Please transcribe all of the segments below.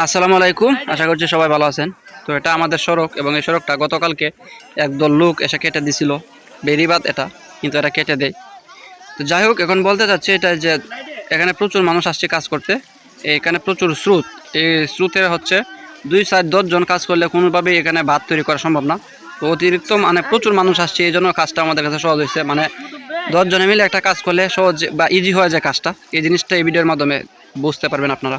আসসালামু আলাইকুম, আশা করছি সবাই ভালো আছেন। তো এটা আমাদের সড়ক এবং এই সড়কটা গতকালকে একদল লোক এসে কেটে দিছিল। বেরিবাদ এটা, কিন্তু এটা কেটে দেয়। তো যাই হোক, এখন বলতে চাচ্ছি এটা যে এখানে প্রচুর মানুষ আসছে কাজ করতে। এখানে প্রচুর স্রোত। এই স্রোতের হচ্ছে দুই চার দশজন কাজ করলে কোনোভাবেই এখানে ভাত তৈরি করা সম্ভব না। তো অতিরিক্ত মানে প্রচুর মানুষ আসছে, এই জন্য কাজটা আমাদের কাছে সহজ হয়েছে। মানে দশজনে মিলে একটা কাজ করলে সহজ বা ইজি হয়ে যায় কাজটা। এই জিনিসটা এই ভিডিওর মাধ্যমে বুঝতে পারবেন আপনারা।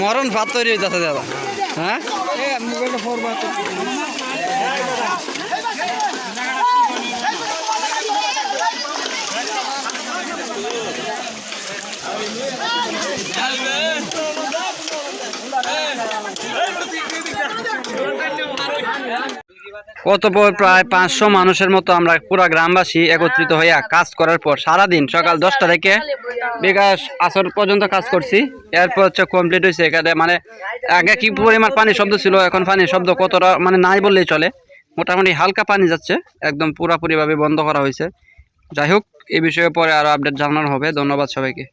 মরণ ভাত তৈরি হয়ে যাচ্ছে দাদা। হ্যাঁ? কত প্রায় পাঁচশো মানুষের মতো আমরা পুরা গ্রামবাসী একত্রিত হইয়া কাজ করার পর সারাদিন সকাল দশটা থেকে বিকাশ আসর পর্যন্ত কাজ করছি। এরপর হচ্ছে কমপ্লিট হয়েছে এখানে মানে আগে কি পরিমাণ পানি শব্দ ছিল, এখন পানির শব্দ কতটা মানে নাই বললেই চলে। মোটামুটি হালকা পানি যাচ্ছে, একদম পুরাপুরিভাবে বন্ধ করা হয়েছে যাই হোক এই বিষয়ে পরে আরও আপডেট জানানো হবে। ধন্যবাদ সবাইকে।